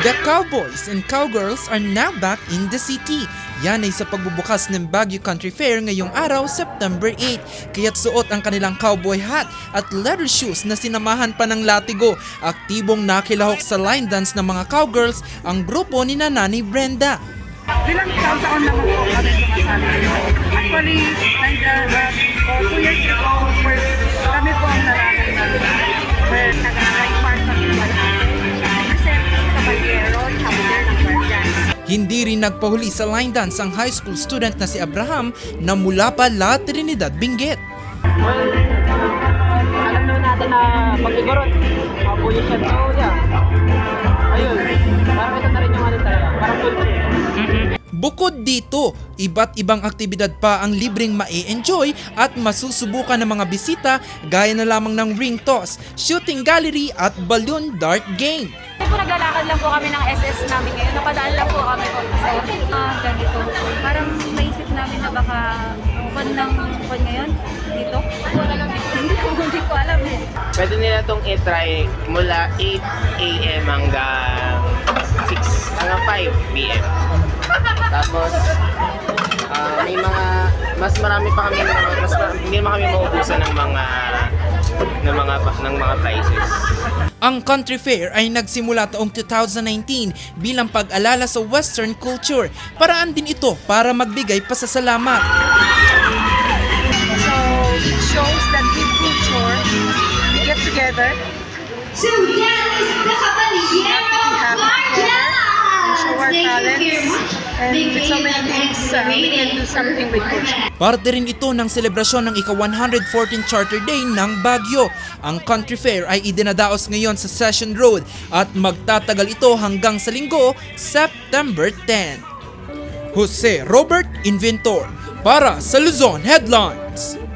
The cowboys and cowgirls are now back in the city. Yan ay sa pagbubukas ng Baguio Country Fair ngayong araw, September 8. Kaya't suot ang kanilang cowboy hat at leather shoes na sinamahan pa ng latigo. Aktibong nakilahok sa line dance ng mga cowgirls ang grupo ni Nanay Brenda. Bilang taon-taon kami sumasali. Actually, Hindi rin nagpahuli sa line dance ang high school student na si Abraham na mula pa La Trinidad, Benguet. Well, alam naman natin na pag igorot, mabuyo siya. Yeah. Ayun, parang ito na rin yung ano talaga, parang culture. Bukod dito, iba't ibang aktibidad pa ang libreng ma-enjoy at masusubukan ng mga bisita gaya na lamang ng ring toss, shooting gallery at balloon dart game. Po naglalakad lang po kami ng SS namin ngayon. Napadaan lang po kami po sa ah, ganito. Parang naisip namin na baka buwan ng buwan ngayon dito. Hindi ko, hindi ko alam eh. Pwede nila itong i-try mula 8 a.m. hanggang 6, hanggang 5 p.m. Tapos, ah, may mga, mas marami pa kami, mas ma- hindi naman kami maubusan ng mga, ng mga, ng mga prices. Ang Country Fair ay nagsimula taong 2019 bilang pag-alala sa Western culture. Paraan din ito para magbigay pasasalamat. So, it shows that we culture, we get together, So that is the we something with culture. Parte rin ito ng selebrasyon ng ika-114 Charter Day ng Baguio. Ang Country Fair ay idinadaos ngayon sa Session Road at magtatagal ito hanggang sa linggo, September 10. Jose Robert Inventor para sa Luzon Headlines.